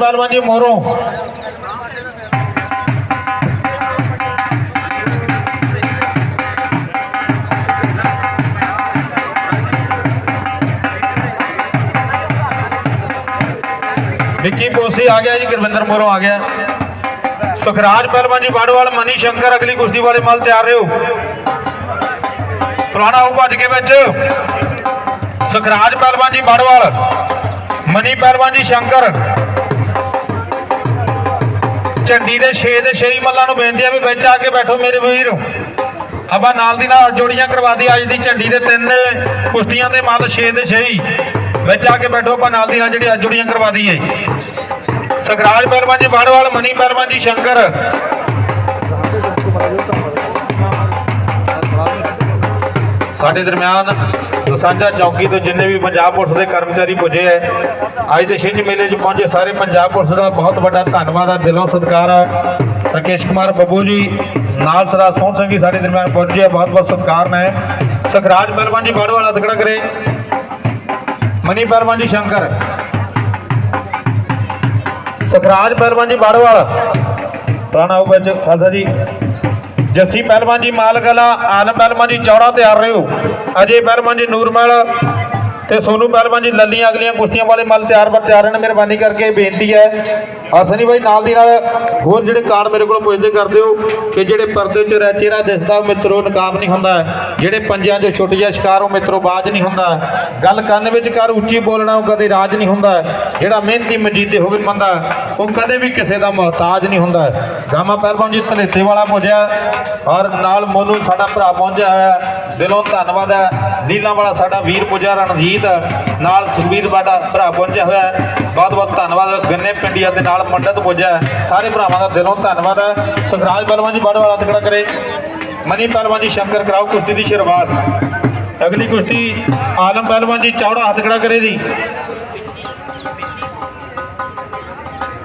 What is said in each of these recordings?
ਪਹਿਲਵਾਨ ਜੀ ਮੋਰੋਂ ਵਿੱਕੀ ਪੋਸੀ ਆ ਗਿਆ ਜੀ ਗੁਰਵਿੰਦਰ ਮੋਰੋਂ ਆ ਗਿਆ ਸੁਖਰਾਜ ਪਹਿਲਵਾਨ ਜੀ ਬਾੜਵਾਲ ਮਨੀ ਸ਼ੰਕਰ ਅਗਲੀ ਕੁਸ਼ਤੀ ਵਾਲੇ ਮਲ ਤਿਆਰ ਰਹੋ ਪੁਰਾਣਾ ਉਹ ਭੱਜ ਕੇ ਵਿੱਚ ਸੁਖਰਾਜ ਪਹਿਲਵਾਨ ਜੀ ਬਾੜਵਾਲ ਮਨੀ ਪਹਿਲਵਾਨ ਜੀ ਸ਼ੰਕਰ ਝੰਡੀ ਦੇ 6 ਦੇ 6 ਮੱਲਾਂ ਨੂੰ ਬੇਨਤੀ ਆ ਵੀ ਵਿੱਚ ਆ ਕੇ ਬੈਠੋ ਮੇਰੇ ਵੀਰ। ਆਪਾਂ ਨਾਲ ਦੀ ਨਾਲ ਜੋੜੀਆਂ ਕਰਵਾ ਦੀ ਅੱਜ ਦੀ ਝੰਡੀ ਦੇ ਤਿੰਨ ਕੁਸ਼ਤੀਆਂ ਦੇ ਮੱਲ 6 ਦੇ 6 ਵਿੱਚ ਆ ਕੇ ਬੈਠੋ, ਆਪਾਂ ਨਾਲ ਦੀ ਨਾਲ ਜਿਹੜੀ ਅੱਜ ਜੋੜੀਆਂ ਕਰਵਾ ਦਈਏ। ਸਖਰਾਜ ਪਹਿਲਵਾਨ ਜੀ ਬਾੜਵਾਲ ਮਨੀ ਪਹਿਲਵਾਨ ਜੀ, ਸ਼ੰਕਰ। ਸਾਡੇ ਦਰਮਿਆਨ ਸਾਂਝਾ ਚੌਕੀ ਤੋਂ ਜਿੰਨੇ ਵੀ ਪੰਜਾਬ ਪੁਲਿਸ ਦੇ ਕਰਮਚਾਰੀ ਪੁੱਜੇ ਹੈ ਅੱਜ ਦੇ ਛਿੰਝ ਮੇਲੇ 'ਚ ਪਹੁੰਚੇ ਸਾਰੇ ਪੰਜਾਬ ਪੁਲਿਸ ਦਾ ਬਹੁਤ ਵੱਡਾ ਧੰਨਵਾਦ ਆ, ਦਿਲੋਂ ਸਤਿਕਾਰ ਆ। ਰਕੇਸ਼ ਕੁਮਾਰ ਬੱਬੂ ਜੀ, ਨਾਲ ਸਰਾ ਸੋਹਣ ਸਿੰਘ ਜੀ ਸਾਡੇ ਦਰਮਿਆਨ ਪਹੁੰਚੇ ਹੈ ਬਹੁਤ ਬਹੁਤ ਸਤਿਕਾਰ ਨੇ। ਸਖਰਾਜ ਪਹਿਲਵਾਨ ਜੀ ਬਾੜਵਾਲ ਹੱਥ ਖੜਾ ਕਰੇ। ਮਨੀ ਪਹਿਲਵਾਨ ਜੀ ਸ਼ੰਕਰ। ਸਖਰਾਜ ਪਹਿਲਵਾਨ ਜੀ ਬਾੜਵਾਲ ਪੁਰਾਣਾ ਉਹ ਵਿੱਚ ਖਾਲਸਾ ਜੀ। ਜੱਸੀ ਪਹਿਲਵਾਨ ਜੀ ਮਾਲਗਲਾ ਆਲਮ ਪਹਿਲਵਾਨ ਜੀ ਚੌੜਾ ਤਿਆਰ ਰਹੇ। ਹੋ ਅਜੇ ਪਹਿਲਵਾਨ ਜੀ ਨੂਰਮਲ ਤੇ ਸੋਨੂ ਪਹਿਲਵਾਨ ਜੀ, ਲੱਲੀਆਂ ਅਗਲੀਆਂ ਕੁਸ਼ਤੀਆਂ ਵਾਲੇ ਮੱਲ ਤਿਆਰ ਬਰ ਤਿਆਰ ਨੇ, ਮਿਹਰਬਾਨੀ ਕਰਕੇ ਬੇਨਤੀ ਹੈ। ਅਸਨੀ ਬਾਈ, ਨਾਲ ਦੀ ਨਾਲ ਹੋਰ ਜਿਹੜੇ ਕਾਰਡ ਮੇਰੇ ਕੋਲ ਪੁੱਛਦੇ ਕਰਦੇ ਹੋ ਕਿ ਜਿਹੜੇ ਪਰਦੇ 'ਚ ਰਹਿ ਚਿਹਰਾ ਦਿਸਦਾ, ਉਹ ਮਿੱਤਰੋ ਨਕਾਬ ਨਹੀਂ ਹੁੰਦਾ। ਜਿਹੜੇ ਪੰਜਿਆਂ 'ਚ ਛੁੱਟ ਜਾ ਸ਼ਿਕਾਰ, ਉਹ ਮਿੱਤਰੋ ਬਾਜ ਨਹੀਂ ਹੁੰਦਾ। ਗੱਲ ਕੰਨ ਵਿੱਚ ਕਰ, ਉੱਚੀ ਬੋਲਣਾ, ਉਹ ਕਦੇ ਰਾਜ ਨਹੀਂ ਹੁੰਦਾ। ਜਿਹੜਾ ਮਿਹਨਤੀ ਮਜੀਦੇ ਹੋਵੇ ਬੰਦਾ, ਉਹ ਕਦੇ ਵੀ ਕਿਸੇ ਦਾ ਮੁਹਤਾਜ ਨਹੀਂ ਹੁੰਦਾ। ਗਾਮਾ ਪਹਿਲਵਾਨ ਜੀ, ਧਲੇਤੇ ਵਾਲਾ ਪੁੱਜਿਆ ਔਰ ਨਾਲ ਮੋਨੂ ਸਾਡਾ ਭਰਾ ਪਹੁੰਚਿਆ ਹੋਇਆ। ਦਿਲੋਂ ਧੰਨਵਾਦ ਹੈ। ਨੀਲਾ ਵਾਲਾ ਸਾਡਾ ਵੀਰ ਪੁੱਜਾ ਰਣਜੀਤ ਨਾਲ ਸੁਖਬੀਰ ਸਾਡਾ ਭਰਾ ਪਹੁੰਚਿਆ ਹੋਇਆ ਹੈ। ਬਹੁਤ ਬਹੁਤ ਧੰਨਵਾਦ ਗੰਨੇ ਪਿੰਡੀਆ ਦੇ ਨਾਲ ਮੰਡਤ ਪੁੱਜਿਆ ਸਾਰੇ ਭਰਾਵਾਂ ਦਾ ਦਿਲੋਂ ਧੰਨਵਾਦ ਹੈ। ਸੁਖਰਾਜ ਪਹਿਲਵਾਨ ਜੀ ਬੜਾ ਵਾਲਾ ਤਕੜਾ ਕਰੇ। ਮਨੀ ਪਹਿਲਵਾਨ ਜੀ, ਸ਼ੰਕਰ ਕਰਾਓ ਕੁਸ਼ਤੀ ਦੀ ਸ਼ੁਰੂਆਤ। ਅਗਲੀ ਕੁਸ਼ਤੀ ਆਲਮ ਪਹਿਲਵਾਨ ਜੀ, ਚੌੜਾ ਹੱਥ ਖੜਾ ਕਰੇ ਜੀ।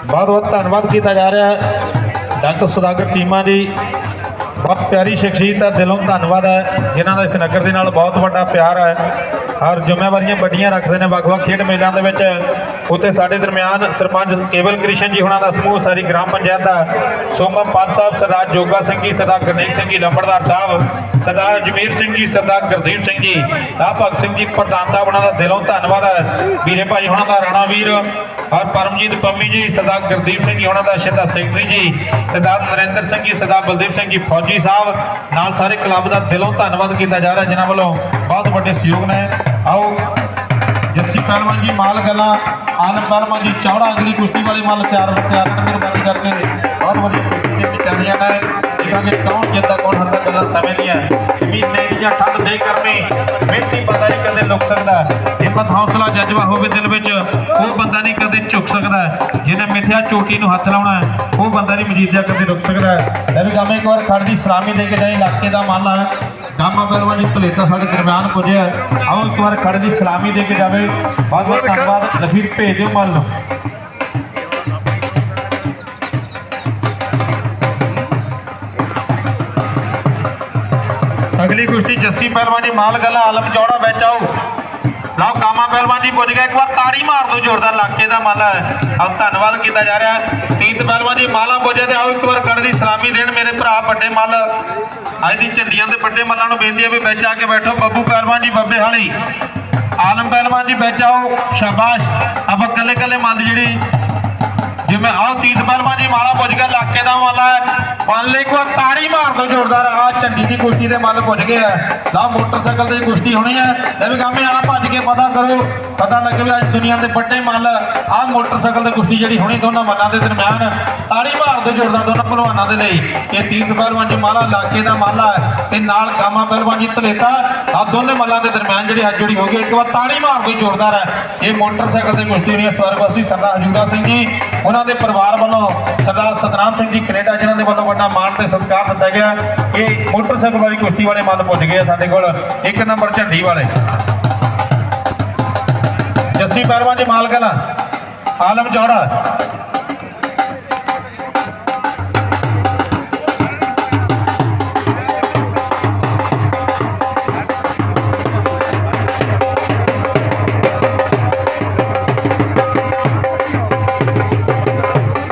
ਬਹੁਤ ਬਹੁਤ ਧੰਨਵਾਦ ਕੀਤਾ ਜਾ ਰਿਹਾ ਹੈ। ਡਾਕਟਰ ਸੁਦਾਗਰ ਚੀਮਾ ਜੀ। ਬਹੁਤ ਪਿਆਰੀ ਸ਼ਖਸੀਅਤ ਹੈ, ਦਿਲੋਂ ਧੰਨਵਾਦ ਹੈ, ਜਿਨ੍ਹਾਂ ਦਾ ਇਸ ਨਗਰ ਦੇ ਨਾਲ ਬਹੁਤ ਵੱਡਾ ਪਿਆਰ ਹੈ। ਔਰ ਜ਼ਿੰਮੇਵਾਰੀਆਂ ਵੱਡੀਆਂ ਰੱਖਦੇ ਨੇ, ਵੱਖ-ਵੱਖ ਖੇਡ ਮੇਲਿਆਂ ਦੇ ਵਿੱਚ। ਉੱਥੇ ਸਾਡੇ ਦਰਮਿਆਨ ਸਰਪੰਚ ਕੇਵਲ ਕ੍ਰਿਸ਼ਨ ਜੀ ਹੁਣਾਂ ਦਾ ਸਮੂਹ, ਸਾਰੀ ਗ੍ਰਾਮ ਪੰਚਾਇਤ ਦਾ। ਸੋਮਾ ਪੰਜ ਸਾਹਿਬ, ਸਰਦਾਰ ਜੋਗਾ ਸਿੰਘ ਜੀ, ਸਰਦਾਰ ਗਰਨੇਕ ਸਿੰਘ ਜੀ, ਲੰਬੜਦਾਰ ਸਾਹਿਬ, ਸਰਦਾਰ ਜਮੀਰ ਸਿੰਘ ਜੀ, ਸਰਦਾਰ ਗੁਰਦੀਪ ਸਿੰਘ ਜੀ ਤਾਂ ਭਗਤ ਸਿੰਘ ਜੀ, ਪ੍ਰਧਾਨ ਸਾਹਿਬ ਉਹਨਾਂ ਦਾ ਦਿਲੋਂ ਧੰਨਵਾਦ ਹੈ। ਵੀਰੇ ਭਾਈ ਹੁਣਾਂ ਦਾ ਰਾਣਾ ਵੀਰ, ਔਰ ਪਰਮਜੀਤ ਪੰਮੀ ਜੀ, ਸਰਦਾਰ ਗੁਰਦੀਪ ਸਿੰਘ ਜੀ ਉਹਨਾਂ ਦਾ, ਸ਼ਹਿਦਾ ਸੈਕਟਰੀ ਜੀ, ਸਰਦਾਰ ਨਰਿੰਦਰ ਸਿੰਘ ਜੀ, ਸਰਦਾਰ ਬਲਦੀਪ ਸਿੰਘ ਜੀ, ਫੌਜੀ ਸਾਹਿਬ, ਨਾਲ ਸਾਰੇ ਕਲੱਬ ਦਾ ਦਿਲੋਂ ਧੰਨਵਾਦ ਕੀਤਾ ਜਾ ਰਿਹਾ ਜਿਨ੍ਹਾਂ ਵੱਲੋਂ ਬਹੁਤ ਵੱਡੇ ਸਹਿਯੋਗ ਨੇ। ਆਓ, ਜੱਸੀ ਪਹਿਲਵਾਨ ਜੀ ਮਾਲ ਗੱਲਾਂ, ਆਲਮ ਪਹਿਲਵਾਨ ਜੀ ਚੌੜਾ, ਅਗਲੀ ਕੁਸ਼ਤੀ ਵਾਲੇ ਮਾਲ ਤਿਆਰ ਤਿਆਰ ਕਰਨ ਮਿਹਰਬਾਨੀ ਕਰਕੇ। ਬਹੁਤ ਵਧੀਆ ਕੁਸ਼ਤੀ ਦੇ ਵਿੱਚ ਚੱਲੀਆਂ ਨੇ। ਦੇਖਾਂਗੇ ਕੌਣ ਜਿੱਤਦਾ, ਕੌਣ ਹਰਦਾ ਗੱਲਾਂ ਸਮੇਂ ਜ਼ਮੀਨ ਨੇ ਦੀਆਂ ਠੰਡ ਦੇ ਕਰਮੇ, ਮਿਹਨਤੀ ਬੰਦਾ ਨਹੀਂ ਕਦੇ ਲੁਕ ਸਕਦਾ। ਹਿੰਮਤ, ਹੌਸਲਾ, ਜਜ਼ਬਾ ਹੋਵੇ ਦਿਲ ਵਿੱਚ, ਉਹ ਬੰਦਾ ਨਹੀਂ ਕਦੇ ਝੁਕ ਸਕਦਾ। ਜਿਹਨੇ ਮਿੱਥਿਆ ਚੋਟੀ ਨੂੰ ਹੱਥ ਲਾਉਣਾ ਉਹ ਬੰਦਾ ਨਹੀਂ ਮਜੀਦਿਆ ਕਦੇ ਰੁਕ ਸਕਦਾ ਹੈ। ਲੈ ਵੀ ਗਾਮੇ ਇੱਕ ਵਾਰ ਖੜ ਦੀ ਸਲਾਮੀ ਦੇ ਕੇ ਜਾਈ, ਇਲਾਕੇ ਦਾ ਮਾਲਾ ਹੈ। ਗਾਮਾ ਪਹਿਲਵਾਨ ਜੀ ਧਲੇਤਾ ਸਾਡੇ ਦਰਮਿਆਨ ਪੁੱਜਿਆ ਆਓ ਇੱਕ ਵਾਰ ਖੜ ਸਲਾਮੀ ਦੇ ਕੇ ਜਾਵੇ। ਬਹੁਤ ਬਹੁਤ ਧੰਨਵਾਦ। ਲਫੀਰ ਭੇਜ ਦਿਓ ਮੱਲ ਨੂੰ। ਅਗਲੀ ਕੁਸ਼ਤੀ ਜੱਸੀ ਪਹਿਲਵਾਨ ਜੀ ਮਾਲ ਗੱਲਾ ਆਲਮ ਚੌੜਾ ਵਿੱਚ ਆਓ। ਲਓ, ਕਾਮਾ ਪਹਿਲਵਾਨ ਜੀ ਪੁੱਜ ਗਿਆ। ਇੱਕ ਵਾਰ ਤਾੜੀ ਮਾਰ ਦਿਓ ਜ਼ੋਰਦਾਰ ਇਲਾਕੇ ਦਾ ਮਾਲਾ। ਹੈ ਆਓ, ਧੰਨਵਾਦ ਕੀਤਾ ਜਾ ਰਿਹਾ। ਹੈ। ਤੀਤ ਪਹਿਲਵਾਨ ਜੀ ਮਾਲਾ ਪੁੱਜੇ ਤੇ ਆਓ, ਇੱਕ ਵਾਰ ਕਰ ਦੀ ਸਲਾਮੀ ਦੇਣ ਮੇਰੇ ਭਰਾ ਵੱਡੇ ਮੱਲ। ਅੱਜ ਦੀ ਝੰਡੀਆਂ ਦੇ ਵੱਡੇ ਮੱਲਾਂ ਨੂੰ ਬੇਨਤੀ ਹੈ ਵੀ ਵਿੱਚ ਆ ਕੇ ਬੈਠੋ। ਬੱਬੂ ਪਹਿਲਵਾਨ ਜੀ ਬੱਬੇ ਹਾਲੀ। ਆਲਮ ਪਹਿਲਵਾਨ ਜੀ ਵਿੱਚ ਆਓ। ਸ਼ਾਬਾਸ਼। ਆਪਾਂ ਕੱਲੇ ਕੱਲੇ ਮੱਲ ਜਿਹੜੀ ਜਿਵੇਂ ਆਹ ਤੀਤ ਪਹਿਲਵਾਨ ਜੀ ਮਾਲਾ ਪੁੱਜ ਗਿਆ, ਇਲਾਕੇ ਦਾ ਮਾਲਾ ਹੈ। ਮੰਨ ਲਈ ਇੱਕ ਵਾਰ ਤਾੜੀ ਮਾਰ ਦੋ ਜ਼ੋਰਦਾਰ ਆ ਝੰਡੀ ਦੀ ਕੁਸ਼ਤੀ ਦੇ ਮੱਲ ਪੁੱਜ ਗਏ ਆ। ਲਾ ਮੋਟਰਸਾਈਕਲ ਤੇ ਕੁਸ਼ਤੀ ਹੋਣੀ ਹੈ, ਇਹ ਵੀ ਗਾਮੇ ਆ ਭੱਜ ਕੇ ਪਤਾ ਕਰੋ। ਪਤਾ ਲੱਗੇ ਵੀ ਅੱਜ ਦੁਨੀਆ ਦੇ ਵੱਡੇ ਮੱਲ, ਆਹ ਮੋਟਰਸਾਈਕਲ ਤੇ ਕੁਸ਼ਤੀ ਜਿਹੜੀ ਹੋਣੀ ਦੋਨਾਂ ਮੱਲਾਂ ਦੇ ਦਰਮਿਆਨ ਤਾੜੀ ਮਾਰ ਦੋ ਜ਼ੋਰਦਾਰ ਦੋਨਾਂ ਪਹਿਲਵਾਨਾਂ ਦੇ ਲਈ। ਇਹ ਤੀਰਥ ਪਹਿਲਵਾਨ ਜੀ ਮਾਲਾ, ਇਲਾਕੇ ਦਾ ਮਾਲਾ ਹੈ ਤੇ ਨਾਲ ਕਾਮਾ ਪਹਿਲਵਾਨ ਜੀ ਧਲੇਤਾ। ਆ ਦੋਨੇ ਮੱਲਾਂ ਦੇ ਦਰਮਿਆਨ ਜਿਹੜੀ ਹੱਥ ਜੁੜੀ ਹੋ ਗਈ ਇੱਕ ਵਾਰ ਤਾੜੀ ਮਾਰ ਦੋ ਜ਼ੋਰਦਾਰ ਹੈ ਇਹ ਮੋਟਰਸਾਈਕਲ ਤੇ ਕੁਸ਼ਤੀ ਹੋਣੀ ਹੈ ਸਵਰਗਵਾਸੀ ਸਰਦਾਰ ਹਜੂਰਾ ਸਿੰਘ ਜੀ। ਉਹਨਾਂ ਦੇ ਪਰਿਵਾਰ ਵੱਲੋਂ ਸਰਦਾਰ ਸਤਨਾਮ ਸਿੰਘ ਜੀ ਕੈਨੇਡਾ, ਜਿਨ੍ਹਾਂ ਦੇ ਵੱਲੋਂ ਵੱਡਾ ਮਾਣ ਤੇ ਸਤਿਕਾਰ ਦਿੱਤਾ ਗਿਆ। ਇਹ ਮੋਟਰਸਾਈਕਲ ਵਾਲੀ ਕੁਸ਼ਤੀ ਵਾਲੇ ਮੱਲ ਪੁੱਜ ਗਏ ਆ ਸਾਡੇ ਕੋਲ। ਇੱਕ ਨੰਬਰ ਝੰਡੀ ਵਾਲੇ। ਜੱਸੀ ਪਹਿਲਵਾਨ ਜੀ ਮਾਲ ਕਲਾ ਆਲਮ ਚੌੜਾ।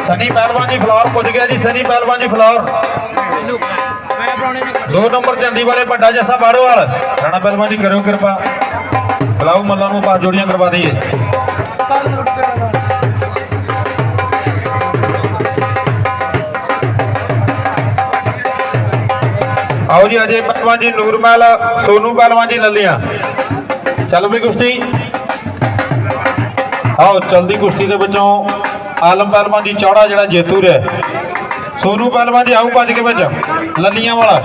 ਸਨੀ ਪਹਿਲਵਾਨ ਜੀ, ਫਲੋਰ ਪੁੱਜ ਗਿਆ ਜੀ, ਸਨੀ ਪਹਿਲਵਾਨ ਜੀ, ਫਲੋਰ। ਦੋ ਨੰਬਰ ਝੰਡੀ ਵਾਲੇ ਵੱਡਾ ਜੱਸਾ ਬਾੜੋਵਾਲ। ਰਾਣਾ ਪਹਿਲਵਾਨ ਜੀ, ਕਰਿਓ ਕਿਰਪਾ। ਬਲਾਉ ਮੱਲਾਂ ਨੂੰ ਪਾ ਜੋੜੀਆਂ ਕਰਵਾ ਦਈਏ। ਆਓ ਜੀ, ਅਜੇ ਪਹਿਲਵਾਨ ਜੀ, ਨੂਰਮਹਿਲ, ਸੋਨੂ ਪਹਿਲਵਾਨ ਜੀ ਲੱਲੀਆਂ ਚੱਲ ਵੀ ਕੁਸ਼ਤੀ। ਆਓ, ਚਲਦੀ ਕੁਸ਼ਤੀ ਦੇ ਵਿੱਚੋਂ ਆਲਮ ਪਹਿਲਵਾਨ ਜੀ, ਚੌੜਾ ਜਿਹੜਾ ਜੇਤੂ ਰਿਹਾ। ਸੋਨੂ ਪਹਿਲਵਾਨ ਜੀ ਆਓ ਭੱਜ ਕੇ ਵਿੱਚ, ਲੱਲੀਆਂ ਵਾਲਾ।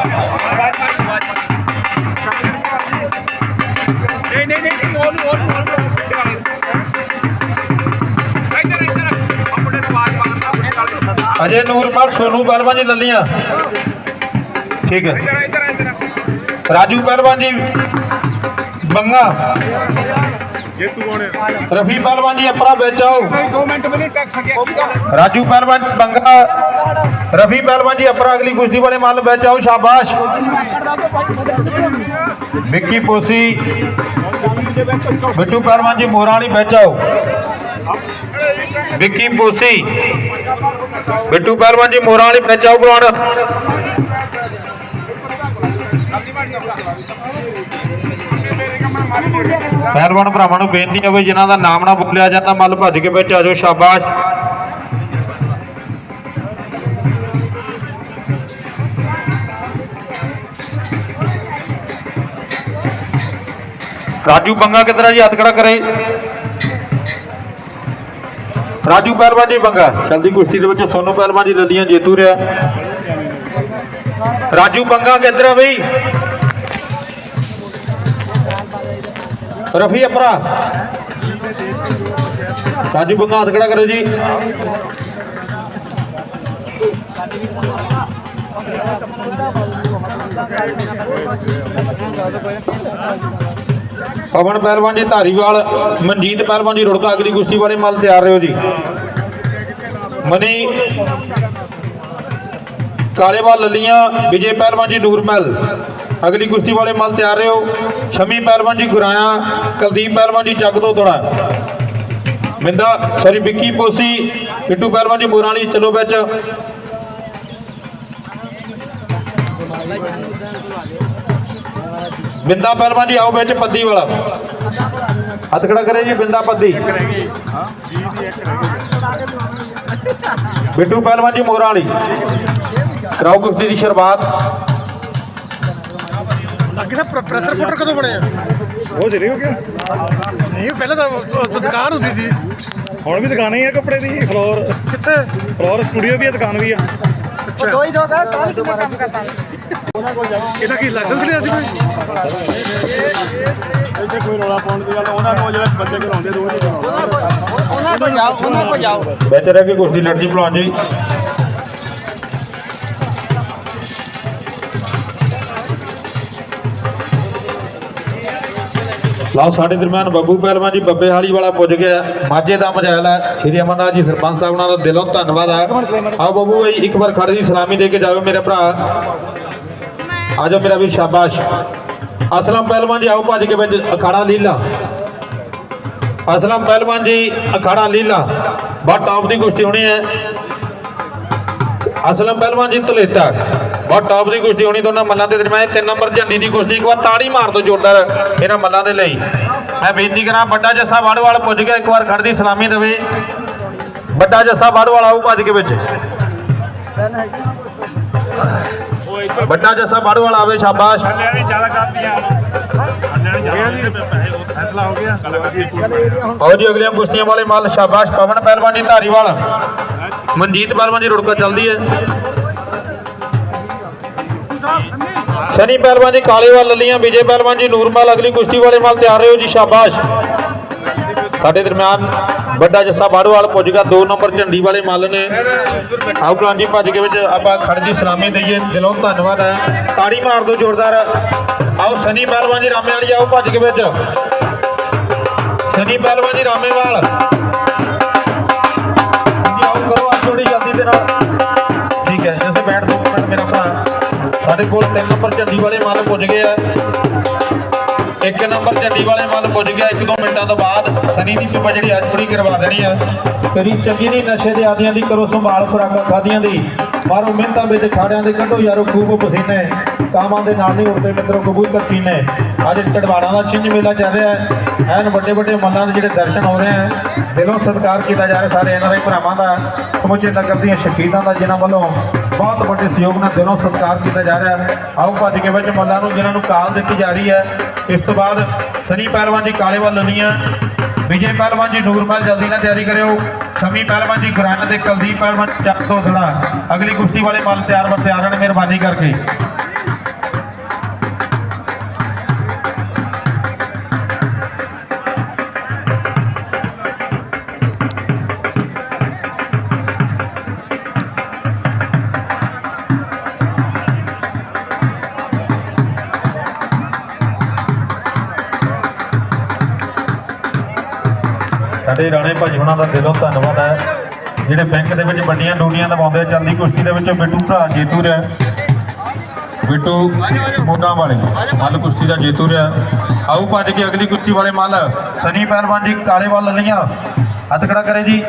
ਅਜੇ ਨੂਰਪਾਲ ਸੋਨੂ ਪਹਿਲਵਾਨ ਜੀ ਲੱਲੀਆਂ। ਠੀਕ ਹੈ। ਰਾਜੂ ਪਹਿਲਵਾਨ ਜੀ ਬੰਗਾ ਰਫੀ ਪਹਿਲਵਾਨ ਜੀ ਆਪਣਾ ਵਿੱਚ ਆਓ 2 ਮਿੰਟ ਵੀ ਨਹੀਂ ਟੈਕ ਰਾਜੂ ਪਹਿਲਵਾਨ ਬੰਗਾ ਰਫੀ ਪਹਿਲਵਾਨ ਜੀ ਆਪਣਾ ਅਗਲੀ ਕੁਸ਼ਤੀ ਵਾਲੇ ਮੱਲ ਵਿੱਚ ਆਓ ਸ਼ਾਬਾਸ਼। ਮਿੱਕੀ ਪੋਸੀ। ਬਿੱਟੂ ਪਹਿਲਵਾਨ ਜੀ ਮੋਰਾਂ ਵਾਲੀ ਵਿੱਚ ਆਓ ਵਿੱਕੀ ਪੋਸੀ ਬਿੱਟੂ ਪਹਿਲਵਾਨ ਜੀ, ਮੋਹਰਾਂ ਵਾਲੀ ਵਿੱਚ ਆਓ ਬਲਵਾਨ ਪਹਿਲਵਾਨ ਭਰਾਵਾਂ ਨੂੰ ਬੇਨਤੀ ਹੈ ਵੀ ਜਿਨ੍ਹਾਂ ਦਾ ਨਾਮ ਨਾ ਬੋਲਿਆ ਜਾਂਦਾ ਮੱਲ ਭੱਜ ਕੇ ਵਿੱਚ ਆ ਜਾਓ, ਸ਼ਾਬਾਸ਼। ਰਾਜੂ ਬੰਗਾ ਕਿੱਧਰ ਆ ਜੀ? ਹੱਥ ਖੜਾ ਕਰੇ। ਰਾਜੂ ਪਹਿਲਵਾਨ ਜੀ ਬੰਗਾ ਚਲਦੀ ਕੁਸ਼ਤੀ ਦੇ ਵਿੱਚ ਸੋਨੂ ਪਹਿਲਵਾਨ ਜੀ ਲੱਲੀਆਂ ਜੇਤੂ ਰਿਹਾ। ਰਾਜੂ ਬੰਗਾ ਕਿੱਧਰ ਆ ਬਈ? ਰਫੀ ਅਪਰਾ ਰਾਜੂ ਬੰਗਾ ਹੱਥ ਖੜਾ ਕਰੋ ਜੀ। ਪਵਨ ਪਹਿਲਵਾਨ ਜੀ, ਧਾਰੀਵਾਲ, ਮਨਜੀਤ ਪਹਿਲਵਾਨ ਜੀ, ਰੁੜਕਾ ਅਗਲੀ ਕੁਸ਼ਤੀ ਵਾਲੇ ਮੱਲ ਤਿਆਰ ਰਹੋ ਜੀ। ਮਨੀ, ਕਾਲੇਵਾਲ, ਲੱਲੀਆਂ, ਵਿਜੇ ਪਹਿਲਵਾਨ ਜੀ ਨੂਰਮਹਿਲ ਅਗਲੀ ਕੁਸ਼ਤੀ ਵਾਲੇ ਮੱਲ ਤਿਆਰ ਰਹੋ। ਸ਼ਮੀ ਪਹਿਲਵਾਨ ਜੀ, ਗੁਰਾਇਆ, ਕੁਲਦੀਪ ਪਹਿਲਵਾਨ ਜੀ ਜੱਗ ਤੋਂ ਤੋੜਾ। ਮਿੰਦਾ ਸਰੀ ਵਿੱਕੀ ਪੋਸੀ, ਪਿੱਟੂ ਪਹਿਲਵਾਨ ਜੀ ਮੋਰਾਂ ਚਲੋ ਵਿੱਚ। ਬਿੰਦਾ ਪਹਿਲਵਾਨ ਜੀ ਆਓ ਵਿੱਚ ਪੱਦੀ ਵਾਲਾ। ਹੱਥ ਖੜਾ ਕਰੇ ਜੀ ਬਿੰਦਾ ਪੱਦੀ। ਬਿੱਟੂ ਪਹਿਲਵਾਨ ਜੀ ਮੋਰਾਂ ਵਾਲੀ ਕਰਾਓ ਕੁਸ਼ਤੀ ਦੀ ਸ਼ੁਰੂਆਤ। ਕਿਸੇ ਪ੍ਰੈਸ਼ਰ ਫੁੱਟਰ ਕਦੋਂ ਬਣਿਆ ਉਹ ਜਰੀ ਹੋ ਗਿਆ ਨਹੀਂ ਪਹਿਲਾਂ ਤਾਂ ਦੁਕਾਨ ਹੁੰਦੀ ਸੀ। ਹੁਣ ਵੀ ਦੁਕਾਨ ਹੀ ਆ ਕੱਪੜੇ ਦੀ ਫਲੋਰ। ਕਿੱਥੇ? ਫਲੋਰ ਸਟੂਡੀਓ ਵੀ ਆ ਦੁਕਾਨ ਵੀ ਆ। ਦੋ ਹੀ ਦੋ ਦਾ ਕੰਮ ਕਰਦਾ ਇਹਦਾ ਕੀ ਲਾਇਸੈਂਸ ਲਿਆ ਸੀ ਕੋਈ? ਇੱਥੇ ਕੋਈ ਰੌਲਾ ਪਾਉਣ ਦੀ ਗੱਲ ਉਹਨਾਂ ਨੂੰ ਜਿਹੜੇ ਬੱਚੇ ਘਰਾਉਂਦੇ ਦੋ ਨਹੀਂ ਉਹਨਾਂ ਕੋ ਜਾਓ ਉਹਨਾਂ ਕੋ ਜਾਓ। ਵਿੱਚ ਰਹਿ ਕੇ ਕੁਸ਼ਤੀ ਲੜਦੀ ਭਲਵਾਨ ਜੀ। ਲਓ ਸਾਡੇ ਦਰਮਿਆਨ ਬੱਬੂ ਪਹਿਲਵਾਨ ਜੀ ਬੱਬੇ ਹਾਲੀ ਵਾਲਾ ਪੁੱਜ ਗਿਆ। ਮਾਝੇ ਦਾ ਮਜਾਇਲ ਹੈ। ਸ਼੍ਰੀ ਅਮਰਨਾਥ ਜੀ ਸਰਪੰਚ ਸਾਹਿਬ ਉਹਨਾਂ ਦਾ ਦਿਲੋਂ ਧੰਨਵਾਦ ਹੈ। ਆਓ ਬੱਬੂ ਇੱਕ ਵਾਰ ਖੜ੍ਹ ਦੀ ਸਲਾਮੀ ਦੇ ਕੇ ਜਾਓ ਮੇਰੇ ਭਰਾ। ਆ ਜਾਓ ਮੇਰਾ ਵੀਰ ਸ਼ਾਬਾਸ਼। ਅਸਲਮ ਪਹਿਲਵਾਨ ਜੀ, ਆਓ ਭੱਜ ਕੇ ਵਿੱਚ ਅਖਾੜਾ ਲੀਲਾ। ਅਸਲਮ ਪਹਿਲਵਾਨ ਜੀ, ਅਖਾੜਾ ਲੀਲਾ। ਬਹੁਤ ਟੌਪ ਦੀ ਕੁਸ਼ਤੀ ਹੋਣੀ ਹੈ। ਅਸਲਮ ਪਹਿਲਵਾਨ ਜੀ, ਧਲੇਤਾ। ਬਹੁਤ ਟੌਪ ਦੀ ਕੁਸ਼ਤੀ ਹੋਣੀ ਦੋਨਾਂ ਮੱਲਾਂ ਦੇ ਦਰਮਿਆਨ। ਤਿੰਨ ਨੰਬਰ ਝੰਡੀ ਦੀ ਕੁਸ਼ਤੀ, ਇੱਕ ਵਾਰ ਤਾੜੀ ਮਾਰ ਦਿਓ ਜ਼ੋਰਦਾਰ ਇਹਨਾਂ ਮੱਲਾਂ ਦੇ ਲਈ। ਮੈਂ ਬੇਨਤੀ ਕਰਾਂ, ਵੱਡਾ ਜੱਸਾ ਵਾੜਵਾਲ ਪੁੱਜ ਗਿਆ, ਇੱਕ ਵਾਰ ਖੜਦੀ ਸਲਾਮੀ ਦੇਵੇ। ਵੱਡਾ ਜੱਸਾ ਵਾੜਵਾਲ ਆਊ ਭੱਜ ਕੇ ਵਿੱਚ। ਵੱਡਾ ਜੱਸਾ ਵਾੜਵਾਲ ਆਵੇ ਸ਼ਾਬਾਸ਼। ਵੀ ਜ਼ਿਆਦਾ ਕਰਦੀਆਂ। ਫੈਸਲਾ ਹੋ ਗਿਆ। ਆਓ ਜੀ ਅਗਲੀਆਂ ਕੁਸ਼ਤੀਆਂ ਵਾਲੇ ਮੱਲ ਸ਼ਾਬਾਸ਼। ਪਵਨ ਪਹਿਲਵਾਨ ਜੀ ਧਾਰੀਵਾਲ। ਮਨਜੀਤ ਪਹਿਲਵਾਨ ਜੀ ਰੁੜਕਾ ਚੱਲਦੀ ਹੈ। ਸਨੀ ਪਹਿਲਵਾਨ ਜੀ ਕਾਲੇਵਾਲ ਲੱਲੀਆਂ ਵਿਜੇ ਪਹਿਲਵਾਨ ਜੀ ਨੂਰਮਲ ਅਗਲੀ ਕੁਸ਼ਤੀ ਵਾਲੇ ਮੱਲ ਤਿਆਰ ਰਹੋ ਜੀ ਸ਼ਾਬਾਸ਼। ਸਾਡੇ ਦਰਮਿਆਨ ਵੱਡਾ ਜੱਸਾ ਬਾੜਵਾਲ ਪੁੱਜ ਗਿਆ 2 ਨੰਬਰ ਝੰਡੀ ਵਾਲੇ ਮੱਲ ਨੇ। ਆਓ ਭਲਵਾਨ ਭੱਜ ਕੇ ਵਿੱਚ ਆਪਾਂ ਖੜ ਦੀ ਸਲਾਮੀ ਦਈਏ, ਦਿਲੋਂ ਧੰਨਵਾਦ ਹੈ। ਤਾੜੀ ਮਾਰ ਦਿਓ ਜ਼ੋਰਦਾਰ। ਆਓ ਸਨੀ ਪਹਿਲਵਾਨ ਜੀ, ਰਾਮੇ ਵਾਲੀ ਆਓ ਭੱਜ ਕੇ ਵਿੱਚ। ਸਨੀ ਪਹਿਲਵਾਨ ਜੀ ਰਾਮੇਵਾਲ ਜੀ ਆਓ ਕਰੋ ਆ ਥੋੜੀ ਜਲਦੀ ਦੇ ਨਾਲ। ਠੀਕ ਹੈ ਜਿਵੇਂ ਬੈਠ ਦੋ ਮੇਰਾ ਭਰਾ। ਸਾਡੇ ਕੋਲ ਤਿੰਨ ਨੰਬਰ ਝੰਡੀ ਵਾਲੇ ਮੱਲ ਪੁੱਜ ਗਏ ਆ। ਇੱਕ ਨੰਬਰ ਝੰਡੀ ਵਾਲੇ ਮੱਲ ਪੁੱਜ ਗਿਆ, ਇੱਕ ਦੋ ਮਿੰਟਾਂ ਤੋਂ ਬਾਅਦ ਸਨੀ ਦੀ ਪਿਪਾ ਜਿਹੜੀ ਅੱਜ ਪੂਰੀ ਕਰਵਾ ਦੇਣੀ ਆ। ਤੇਰੀ ਚੰਗੀ ਨਹੀਂ ਨਸ਼ੇ ਦੇ ਆਦੀਆਂ ਦੀ ਕਰੋ ਸੰਭਾਲ ਖੁਰਾਕਾਂ ਖਾਦੀਆਂ ਦੀ। ਮਾਰੋ ਮਿਹਨਤਾਂ ਵਿੱਚ ਖਾੜਿਆਂ ਦੇ ਕੱਢੋ ਯਾਰੋ ਖੂਬ ਪਸੀਨੇ। ਕਾਮਾਂ ਦੇ ਨਾਲ ਨਹੀਂ ਉੜਦੇ ਮਿੱਤਰੋ ਕਬੂਤਰ ਪੀਨੇ ਅੱਜ ਢੜਵਾੜਾਂ ਦਾ ਛਿੰਝ ਮੇਲਾ ਚੱਲ ਰਿਹਾ ਹੈ। ਐਨ ਵੱਡੇ ਵੱਡੇ ਮੱਲਾਂ ਦੇ ਜਿਹੜੇ ਦਰਸ਼ਨ ਹੋ ਰਹੇ ਹੈ ਦਿਲੋਂ ਸਤਿਕਾਰ ਕੀਤਾ ਜਾ ਰਿਹਾ ਸਾਰੇ ਇਹਨਾਂ ਦੇ ਭਰਾਵਾਂ ਦਾ, ਸਮੁੱਚੇ ਨਗਰ ਦੀਆਂ ਸ਼ਹੀਦਾਂ ਦਾ ਜਿਨ੍ਹਾਂ ਵੱਲੋਂ ਬਹੁਤ ਵੱਡੇ ਸਹਿਯੋਗ ਨਾਲ ਦਿਲੋਂ ਸਤਿਕਾਰ ਕੀਤਾ ਜਾ ਰਿਹਾ ਹੈ। ਆਓ ਭੱਜ ਕੇ ਵਿੱਚ ਮੱਲਾਂ ਨੂੰ, ਜਿਨ੍ਹਾਂ ਨੂੰ ਕਾਲ ਦਿੱਤੀ ਜਾ ਰਹੀ ਹੈ। ਇਸ ਤੋਂ ਬਾਅਦ ਸਨੀ ਪਹਿਲਵਾਨ ਜੀ ਕਾਲੇ ਵੱਲ ਲੰਨੀਆਂ ਵਿਜੇ ਪਹਿਲਵਾਨ ਜੀ ਨੂਰਮਲ ਜਲਦੀ ਨਾਲ ਤਿਆਰੀ ਕਰਿਓ। ਸ਼ਮੀ ਪਹਿਲਵਾਨ ਜੀ ਗੁਰਨ ਤੇ ਕਲਦੀਪ ਪਹਿਲਵਾਨ ਚੱਕ ਤੋਂ ਥੜਾ ਅਗਲੀ ਕੁਸ਼ਤੀ ਵਾਲੇ ਮੱਲ ਤਿਆਰ ਬਰ ਤਿਆਰ ਹਨ ਮਿਹਰਬਾਨੀ ਕਰਕੇ। ਸਾਡੇ ਰਾਣੇ ਭਾਜੀ ਉਹਨਾਂ ਦਾ ਦਿਲੋਂ ਧੰਨਵਾਦ ਹੈ। ਜਿਹੜੇ ਬੈਂਕ ਦੇ ਵਿੱਚ ਵੱਡੀਆਂ ਡੂਡੀਆਂ ਦਵਾਉਂਦੇ ਆ ਚੱਲਦੀ ਕੁਸ਼ਤੀ ਦੇ ਵਿੱਚੋਂ ਬਿੱਟੂ ਭਰਾ ਜੇਤੂ ਰਿਹਾ। ਬਿੱਟੂ, ਮੋਢਾਂ ਵਾਲੇ, ਮੱਲ ਕੁਸ਼ਤੀ ਦਾ ਜੇਤੂ ਰਿਹਾ। ਆਓ ਭੱਜ ਕੇ ਅਗਲੀ ਕੁਸ਼ਤੀ ਵਾਲੇ ਮੱਲ, ਸਨੀ ਪਹਿਲਵਾਨ ਜੀ, ਕਾਲੇ ਵੱਲ ਲੱਲੀਆਂ ਹੱਥ ਖੜਾ ਕਰੇ ਜੀ।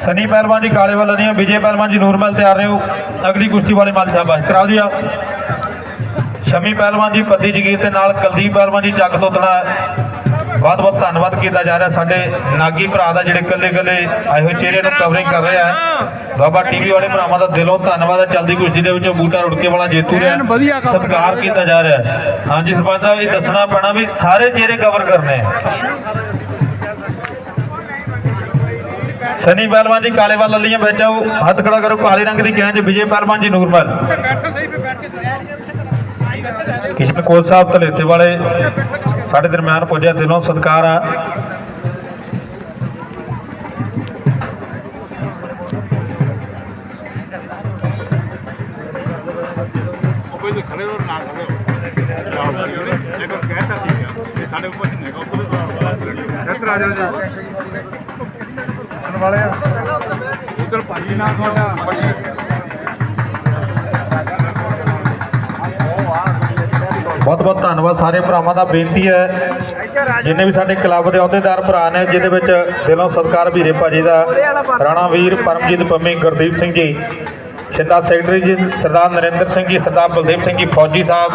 ਸਨੀ ਪਹਿਲਵਾਨ ਜੀ, ਕਾਲੇ ਵੱਲ ਲੱਲੀਆਂ ਵਿਜੇ ਪਹਿਲਵਾਨ ਜੀ, ਨੂਰਮਲ ਤਿਆਰ ਰਹੇ। ਹੋ ਅਗਲੀ ਕੁਸ਼ਤੀ ਵਾਲੇ ਮੱਲ ਸ਼ਾਬਾਸ਼। ਕਰਾਓ ਜੀ ਆ ਸ਼ਮੀ ਪਹਿਲਵਾਨ ਜੀ ਪੱਦੀ ਜਗੀਰ ਤੇ ਨਾਲ ਕੁਲਦੀਪ ਪਹਿਲਵਾਨ ਜੀ ਜੱਗ ਤੋਤਣਾ ਬਹੁਤ ਬਹੁਤ ਧੰਨਵਾਦ ਕੀਤਾ ਜਾ ਰਿਹਾ ਸਾਡੇ ਨਾਗੀ ਭਰਾ ਦਾ ਜਿਹੜੇ ਕੱਲੇ ਕੱਲੇ ਆਏ ਹੋਏ ਚਿਹਰੇ ਨੂੰ ਕਵਰਿੰਗ ਕਰ ਰਿਹਾ ਹੈ। ਬਾਬਾ ਟੀਵੀ ਵਾਲੇ ਭਰਾਵਾਂ ਦਾ ਦਿਲੋਂ ਧੰਨਵਾਦ ਹੈ। ਚਲਦੀ ਕੁਸ਼ਤੀ ਦੇ ਵਿੱਚੋਂ ਬੂਟਾ ਰੁੜਕੇ ਵਾਲਾ ਜੇਤੂ ਰਿਹਾ ਸਤਿਕਾਰ ਕੀਤਾ ਜਾ ਰਿਹਾ ਹੈ। ਹਾਂਜੀ ਸਰਪੰਚ ਸਾਹਿਬ ਇਹ ਦੱਸਣਾ ਪੈਣਾ ਵੀ ਸਾਰੇ ਚਿਹਰੇ ਕਵਰ ਕਰਨੇ ਸਨੀ ਪਹਿਲਵਾਨ ਜੀ ਕਾਲੇ ਵੱਲ ਲੀਆਂ ਵਿੱਚ ਆਓ। ਹੱਥ ਖੜਾ ਕਰੋ ਕਾਲੇ ਰੰਗ ਦੀ ਗੈਂਜ ਵਿਜੇ ਪਹਿਲਵਾਨ ਜੀ ਨੂਰਮਲ। ਕਿਸ਼ਨ ਕੋਲ ਸਾਹਿਬ ਧਲੇਤੇ ਵਾਲੇ ਸਾਡੇ ਦਰਮਿਆਨ ਪੁੱਜਿਆ ਦਿਲੋਂ ਸਤਿਕਾਰ ਆ। ਸਾਡੇ ਉੱਪਰ ਨਹੀਂ ਉੱਪਰ ਇੱਧਰ ਆ ਜਾ ਜੀ ਵਾਲੇ ਉਧਰ ਭਾਜੀ ਨਾ ਤੁਹਾਡਾ ਬਹੁਤ ਬਹੁਤ ਧੰਨਵਾਦ। ਸਾਰੇ ਭਰਾਵਾਂ ਦਾ ਬੇਨਤੀ ਹੈ। ਜਿੰਨੇ ਵੀ ਸਾਡੇ ਕਲੱਬ ਦੇ ਅਹੁਦੇਦਾਰ ਭਰਾ ਨੇ, ਜਿਹਦੇ ਵਿੱਚ ਦਿਲੋਂ ਸਤਿਕਾਰ ਵੀਰੇ ਭਾਜੀ ਦਾ, ਰਾਣਾ ਵੀਰ ਪਰਮਜੀਤ ਪੰਮੀ, ਗੁਰਦੀਪ ਸਿੰਘ ਜੀ, ਸ਼ਿੰਦਾ ਸੈਕਟਰੀ ਜੀ, ਸਰਦਾਰ ਨਰਿੰਦਰ ਸਿੰਘ ਜੀ, ਸਰਦਾਰ ਬਲਦੇਵ ਸਿੰਘ ਜੀ, ਫੌਜੀ ਸਾਹਿਬ,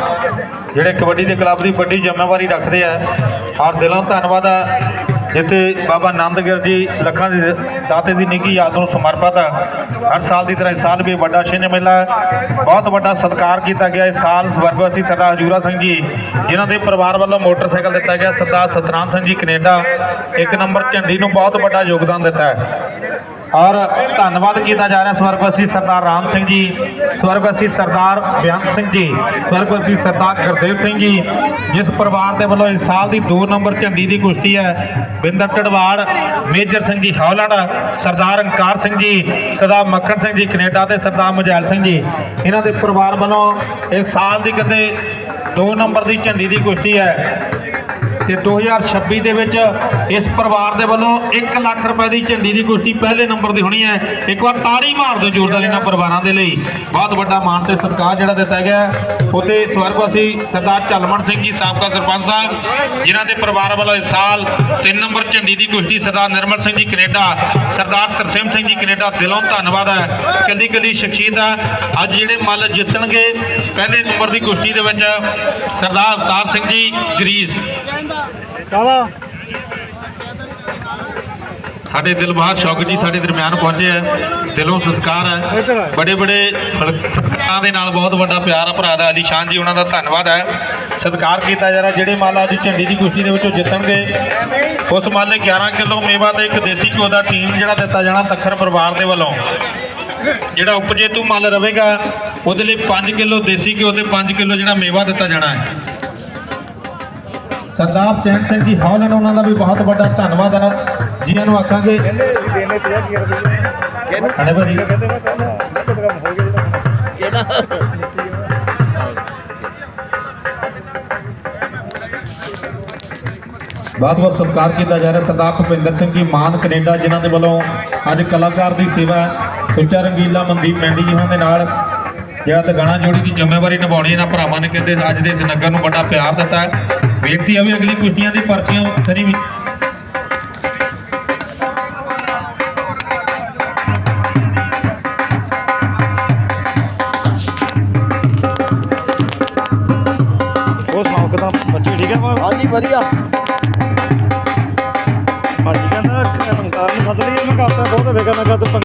ਜਿਹੜੇ ਕਬੱਡੀ ਦੇ ਕਲੱਬ ਦੀ ਵੱਡੀ ਜ਼ਿੰਮੇਵਾਰੀ ਰੱਖਦੇ ਆ। ਔਰ ਦਿਲੋਂ ਧੰਨਵਾਦ ਆ। ਜਿੱਥੇ ਬਾਬਾ ਆਨੰਦਗਿਰ ਜੀ ਲੱਖਾਂ ਦੀ ਦਾਤੇ ਦੀ ਨਿੱਘੀ ਯਾਦ ਨੂੰ ਸਮਰਪਿਤ ਹਰ ਸਾਲ ਦੀ ਤਰ੍ਹਾਂ ਇਸ ਸਾਲ ਵੀ ਵੱਡਾ ਛਿੰਝ ਮੇਲਾ। ਬਹੁਤ ਵੱਡਾ ਸਤਿਕਾਰ ਕੀਤਾ ਗਿਆ ਇਸ ਸਾਲ ਸਵਰਗਵਾਸੀ ਸਰਦਾਰ ਹਜੂਰਾ ਸਿੰਘ ਜੀ, ਜਿਨ੍ਹਾਂ ਦੇ ਪਰਿਵਾਰ ਵੱਲੋਂ ਮੋਟਰਸਾਈਕਲ ਦਿੱਤਾ ਗਿਆ। ਸਰਦਾਰ ਸਤਨਾਮ ਸਿੰਘ ਜੀ ਕੈਨੇਡਾ, ਇੱਕ ਨੰਬਰ ਝੰਡੀ ਨੂੰ ਬਹੁਤ ਵੱਡਾ ਯੋਗਦਾਨ ਦਿੱਤਾ ਹੈ। ਔਰ ਧੰਨਵਾਦ ਕੀਤਾ ਜਾ ਰਿਹਾ ਸਵਰਗਵਾਸੀ ਸਰਦਾਰ ਰਾਮ ਸਿੰਘ ਜੀ ਸਵਰਗਵਾਸੀ ਸਰਦਾਰ ਬਿਆਨ ਸਿੰਘ ਜੀ ਸਵਰਗਵਾਸੀ ਸਰਦਾਰ ਗੁਰਦੇਵ ਸਿੰਘ ਜੀ, ਜਿਸ ਪਰਿਵਾਰ ਦੇ ਵੱਲੋਂ ਇਸ ਸਾਲ ਦੀ 2 ਨੰਬਰ ਝੰਡੀ ਦੀ ਕੁਸ਼ਤੀ ਹੈ, ਬਿੰਦਰ ਟੜਵਾੜ ਮੇਜਰ ਸਿੰਘ ਜੀ ਹੌਲੜ ਸਰਦਾਰ ਅੰਕਾਰ ਸਿੰਘ ਜੀ ਸਰਦਾਰ ਮੱਖਣ ਸਿੰਘ ਜੀ ਕੈਨੇਡਾ ਤੇ ਸਰਦਾਰ ਮਜੈਲ ਸਿੰਘ ਜੀ। ਇਹਨਾਂ ਦੇ ਪਰਿਵਾਰ ਵੱਲੋਂ ਇਸ ਸਾਲ ਦੀ ਕਦੇ 2 ਨੰਬਰ ਦੀ ਝੰਡੀ ਦੀ ਕੁਸ਼ਤੀ ਹੈ। ਤੇ 2026 ਦੇ ਵਿੱਚ ਇਸ ਪਰਿਵਾਰ ਦੇ ਵੱਲੋਂ 1 ਲੱਖ ਰੁਪਏ ਦੀ ਝੰਡੀ ਦੀ ਕੁਸ਼ਤੀ ਪਹਿਲੇ ਨੰਬਰ ਦੀ ਹੋਣੀ ਹੈ। ਇੱਕ ਵਾਰ ਤਾੜੀ ਮਾਰ ਦਿਓ ਜ਼ੋਰਦਾਰ ਇਹਨਾਂ ਪਰਿਵਾਰਾਂ ਦੇ ਲਈ। ਬਹੁਤ ਵੱਡਾ ਮਾਣ ਤੇ ਸਤਿਕਾਰ ਜਿਹੜਾ ਦਿੱਤਾ ਗਿਆ ਹੈ। ਉੱਥੇ ਸਵਰਗਵਾਸੀ ਸਰਦਾਰ ਝਲਮਣ ਸਿੰਘ ਜੀ, ਸਾਬਕਾ ਸਰਪੰਚ ਸਾਹਿਬ, ਜਿਨ੍ਹਾਂ ਦੇ ਪਰਿਵਾਰ ਵੱਲੋਂ ਇਸ ਸਾਲ 3 ਨੰਬਰ ਝੰਡੀ ਦੀ ਕੁਸ਼ਤੀ ਸਰਦਾਰ ਨਿਰਮਲ ਸਿੰਘ ਜੀ ਕੈਨੇਡਾ, ਸਰਦਾਰ ਤਰਸੇਮ ਸਿੰਘ ਜੀ ਕੈਨੇਡਾ ਦਿਲੋਂ ਧੰਨਵਾਦ ਹੈ। ਕੱਲੀ ਕੱਲੀ ਸ਼ਖਸੀਅਤ ਹੈ। ਅੱਜ ਜਿਹੜੇ ਮੱਲ ਜਿੱਤਣਗੇ, ਪਹਿਲੇ ਨੰਬਰ ਦੀ ਕੁਸ਼ਤੀ ਦੇ ਵਿੱਚ ਸਰਦਾਰ ਅਵਤਾਰ ਸਿੰਘ ਜੀ, ਗਰੀਸ। ਕਾਲਾ ਸਾਡੇ ਦਿਲਬਾਗ ਸ਼ੌਕ ਜੀ ਸਾਡੇ ਦਰਮਿਆਨ ਪਹੁੰਚੇ ਆ। ਦਿਲੋਂ ਸਤਿਕਾਰ ਹੈ ਬੜੇ ਬੜੇ ਫਲਕਾਂ ਦੇ ਨਾਲ ਬਹੁਤ ਵੱਡਾ ਪਿਆਰ ਆ ਭਰਾ ਦਾ। ਅਲੀਸ਼ਾਨ ਜੀ ਉਹਨਾਂ ਦਾ ਧੰਨਵਾਦ ਹੈ ਸਤਿਕਾਰ ਕੀਤਾ ਜਾ ਰਿਹਾ। ਜਿਹੜੇ ਮਾਲਾ ਅੱਜ ਝੰਡੀ ਦੀ ਕੁਸ਼ਤੀ ਦੇ ਵਿੱਚੋਂ ਜਿੱਤਣਗੇ ਉਸ ਮਾਲੇ 11 ਕਿਲੋ ਮੇਵਾ ਤੇ ਇੱਕ ਦੇਸੀ ਘਿਓ ਦਾ ਟੀਮ ਜਿਹੜਾ ਦਿੱਤਾ ਜਾਣਾ ਤੱਖਰ ਪਰਿਵਾਰ ਦੇ ਵੱਲੋਂ। ਜਿਹੜਾ ਉਪਜੇਤੂ ਮੱਲ ਰਵੇਗਾ ਉਹਦੇ ਲਈ 5 ਕਿਲੋ ਦੇਸੀ ਘਿਓ ਤੇ 5 ਕਿਲੋ ਜਿਹੜਾ ਮੇਵਾ ਦਿੱਤਾ ਜਾਣਾ ਹੈ। ਸਰਦਾਰ ਚੈਨ ਸਿੰਘ ਜੀ, ਹੌਲ ਹਨ ਉਹਨਾਂ ਦਾ ਵੀ ਬਹੁਤ ਵੱਡਾ ਧੰਨਵਾਦ ਹੈ। ਜੀਆਂ ਨੂੰ ਆਖਾਂਗੇ ਖੜੇ ਭਾਜੀ। ਬਹੁਤ ਬਹੁਤ ਸਤਿਕਾਰ ਕੀਤਾ ਜਾ ਰਿਹਾ ਸਰਦਾਰ ਭੁਪਿੰਦਰ ਸਿੰਘ ਜੀ, ਮਾਨ ਕੈਨੇਡਾ, ਜਿਨ੍ਹਾਂ ਦੇ ਵੱਲੋਂ ਅੱਜ ਕਲਾਕਾਰ ਦੀ ਸੇਵਾ ਸੁੱਚਾ ਰੰਗੀਲਾ ਮਨਦੀਪ ਮੈਂਡੀ ਜੀ ਉਹਨਾਂ ਦੇ ਨਾਲ ਜਿਹੜਾ ਤੇ ਗਾਣਾ ਜੋੜੀ ਦੀ ਜ਼ਿੰਮੇਵਾਰੀ ਨਿਭਾਉਣੀ ਇਹਨਾਂ ਭਰਾਵਾਂ ਨੇ ਕਹਿੰਦੇ ਅੱਜ ਦੇ ਇਸ ਨਗਰ ਨੂੰ ਵੱਡਾ ਪਿਆਰ ਦਿੱਤਾ ਹੈ। ਬੇਨਤੀ ਆਵੇ ਅਗਲੀ ਕੁਸ਼ਤੀਆਂ ਦੀ ਪਰਚੀਆਂ ਖਰੀ ਵੀ ਉਹ ਸੌਂਕ ਤਾਂ ਬੱਚੀ ਠੀਕ ਹੈ ਹਾਂਜੀ ਵਧੀਆ।